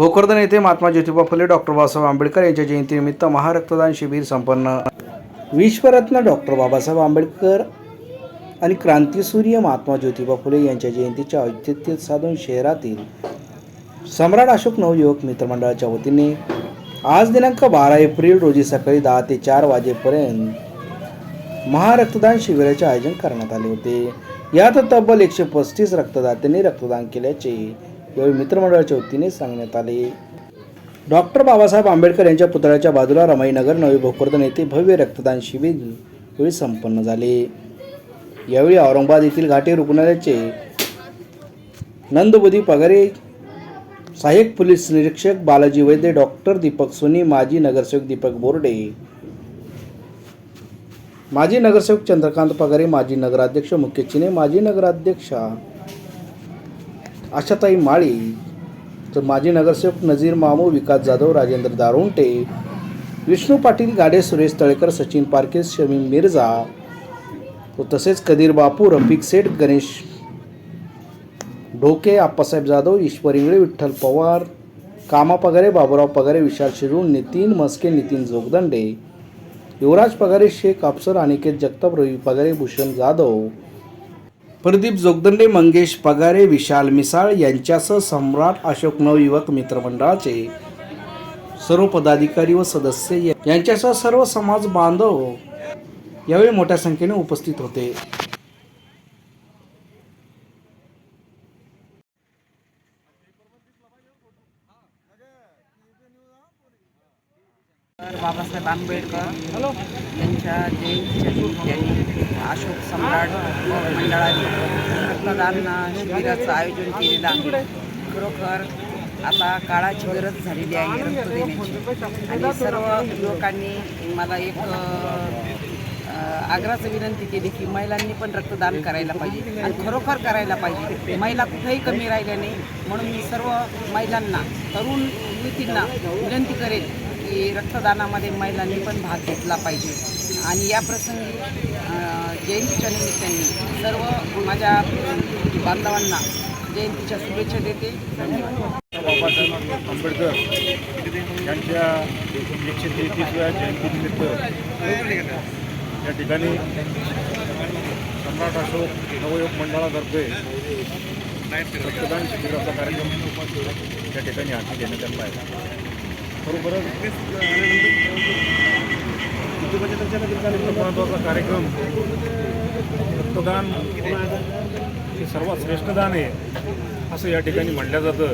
भोकरदन येथे महात्मा ज्योतिबा फुले डॉक्टर बाबासाहेब आंबेडकर यांच्या जयंतीनिमित्त महारक्तदान शिबिर संपन्न. विश्वरत्न डॉक्टर बाबासाहेब आंबेडकर आणि क्रांतीसूर्य महात्मा ज्योतिबा फुले यांच्या जयंतीचे औचित्य साधून शहरातील सम्राट अशोक नवयुवक मित्रमंडळाच्या वतीने आज दिनांक बारा एप्रिल रोजी सकाळी दहा ते चार वाजेपर्यंत महारक्तदान शिबिराचे आयोजन करण्यात आले होते. यात तब्बल एकशे पस्तीस रक्तदात्यांनी रक्तदान केल्याचे यावेळी मित्रमंडळाच्या वतीने सांगण्यात आले. डॉक्टर बाबासाहेब आंबेडकर यांच्या पुतळ्याच्या बाजूला रमाईनगर नवी भोकरदन येथे भव्य रक्तदान शिबिर यावेळी संपन्न झाले. यावेळी औरंगाबाद येथील घाटे रुग्णालयाचे नंदबुधी पगारे सहाय्यक पोलीस निरीक्षक बालाजी वैद्य डॉक्टर दीपक सोनी माजी नगरसेवक दीपक बोर्डे माजी नगरसेवक चंद्रकांत पगारे माजी नगराध्यक्ष मुख्य चिने माजी नगराध्यक्षा आशाताई माळी तर माजी नगरसेवक नजीर मामू विकास जाधव राजेंद्र दारुंटे विष्णू पाटील गाडे सुरेश तळेकर सचिन पारखे शमी मिर्झा तसेच कदीर बापू रफिक सेठ गणेश ढोके आप्पासाहेब जाधव ईश्वर इंगळे विठ्ठल पवार कामा पगारे बाबूराव पगारे विशाल शिरूर नितीन मस्के नितीन जोगदंडे युवराज पगारे शेख अफसर अनिकेत जगताप रवी पगारे भूषण जाधव प्रदीप जोगदंडे मंगेश पगारे विशाल मिसाळ यांच्यासह सम्राट अशोक नवयुवक मित्रमंडळाचे सर्व पदाधिकारी व सदस्य यांच्यासह सर्व समाज बांधव यावेळी मोठ्या संख्येने उपस्थित होते. बाबासाहेब आंबेडकर यांच्या जयंतीच्या अशोक सम्राट मंडळाने रक्तदान शिबिराचं आयोजन केलेलं आहे. खरोखर आता काळाची गरज झालेली आहे रक्त देण्याची. आणि सर्व युवकांनी मला एक आग्राचं विनंती केली की महिलांनी पण रक्तदान करायला पाहिजे. आणि खरोखर करायला पाहिजे. महिला कुठेही कमी राहिल्या नाही. म्हणून मी सर्व महिलांना तरुण युवतींना विनंती करेन की रक्तदानामध्ये महिलांनी पण भाग घेतला पाहिजे. आणि या प्रसंगी जयंतीच्या निमित्ताने सर्व माझ्या बांधवांना जयंतीच्या शुभेच्छा देते. बाबासाहेब आंबेडकर यांच्या एकशे तेहतीसव्या जयंतीनिमित्त या ठिकाणी सम्राट अशोक नवयोग मंडळातर्फे रक्तदान शिबिराचा कार्यक्रम या ठिकाणी हाती घेण्यात आला आहे. बरोबरच. महत्त्वाचा कार्यक्रम. रक्तदान हे सर्वात श्रेष्ठ दान आहे असं या ठिकाणी म्हटलं जातं.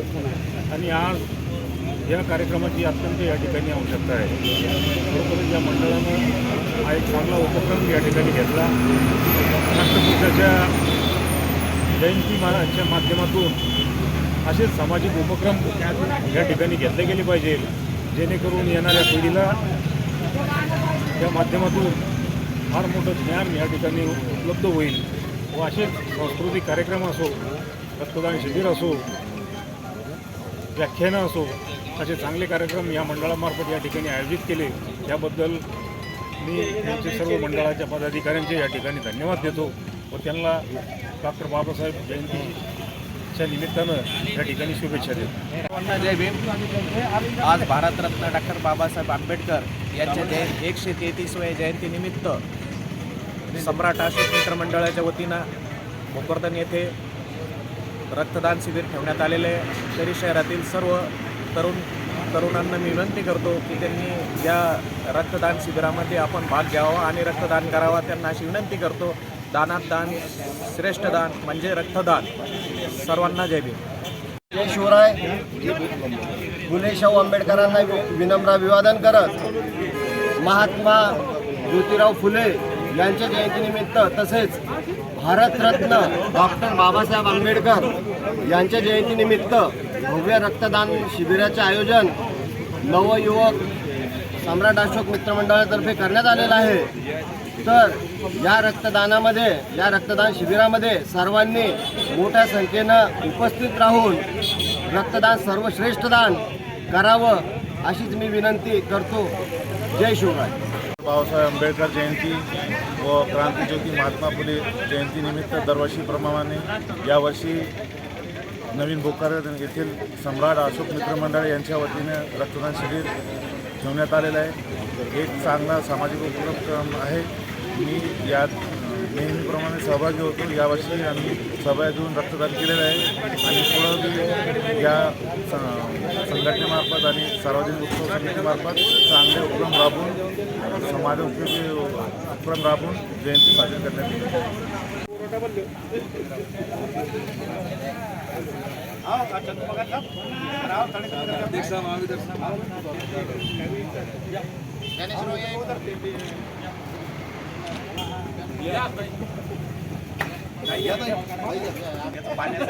आणि आज या कार्यक्रमाची अत्यंत या ठिकाणी आवश्यकता आहे. बरोबरच या मंडळानं हा एक चांगला उपक्रम या ठिकाणी घेतला. राष्ट्रपुरुषाच्या जयंती महाराजच्या माध्यमातून असेच सामाजिक उपक्रम या ठिकाणी घेतले गेले पाहिजे जेणेकरून येणाऱ्या पिढीला या माध्यमातून फार मोठं ज्ञान या ठिकाणी उपलब्ध होईल व असेच सांस्कृतिक कार्यक्रम असो रक्तदान शिबिर असो व्याख्यानं असो असे चांगले कार्यक्रम या मंडळामार्फत या ठिकाणी आयोजित केले याबद्दल मी त्यांचे सर्व मंडळाच्या पदाधिकाऱ्यांचे या ठिकाणी धन्यवाद देतो व त्यांना डॉक्टर बाबासाहेब जयंतीच्या निमित्तानं या ठिकाणी शुभेच्छा देतो. जय भीम. आज भारतरत्न डॉक्टर बाबासाहेब आंबेडकर यांच्या जय एकशे तेहतीसव्या जयंतीनिमित्त सम्राट अशोक मित्रमंडळाच्या वतीनं भोकरदन येथे रक्तदान शिबिर ठेवण्यात आलेले आहे. तरी शहरातील सर्व तरुण तरुणांना मी विनंती करतो की त्यांनी या रक्तदान शिबिरामध्ये आपण भाग घ्यावा आणि रक्तदान करावा त्यांना अशी विनंती करतो दानात दान श्रेष्ठ दान म्हणजे रक्तदान. सर्वांना जय भीम. जय शिवराय. फुले शाहू आंबेडकरांना वि- विनम्र अभिवादन करत महात्मा ज्योतिराव फुले यांच्या जयंतीनिमित्त तसेच भारतरत्न डॉक्टर बाबासाहेब आंबेडकर यांच्या जयंतीनिमित्त भव्य रक्तदान शिबिराचे आयोजन नवयुवक सम्राट अशोक मित्रमंडळातर्फे करण्यात आलेलं आहे. तर या रक्तदानामध्ये या रक्तदान शिबिरामध्ये सर्वांनी मोठ्या संख्येनं उपस्थित राहून रक्तदान सर्वश्रेष्ठ दान करावं अशीच मी विनंती करतो. जय शिवराय. बाबासाहेब आंबेडकर जयंती व क्रांतीज्योती महात्मा फुले जयंतीनिमित्त दरवर्षीप्रमाणे यावर्षी नवीन बोकारे येथील सम्राट अशोक मित्रमंडळ यांच्या वतीने रक्तदान शिबिर ठेवण्यात आलेलं आहे. एक चांगला सामाजिक उपक्रम आहे. मी यात नेहमीप्रमाणे सहभागी होतो. यावर्षी आम्ही सहभागी होऊन रक्तदान केलेलं आहे. आणि पुढं या स- संघटनेमार्फत आणि सार्वजनिक उत्सव समितीमार्फत चांगले उपक्रम राबवून समाज उपयोगी उपक्रम राबवून जयंती साजरी करण्यात येईल. पाण्यात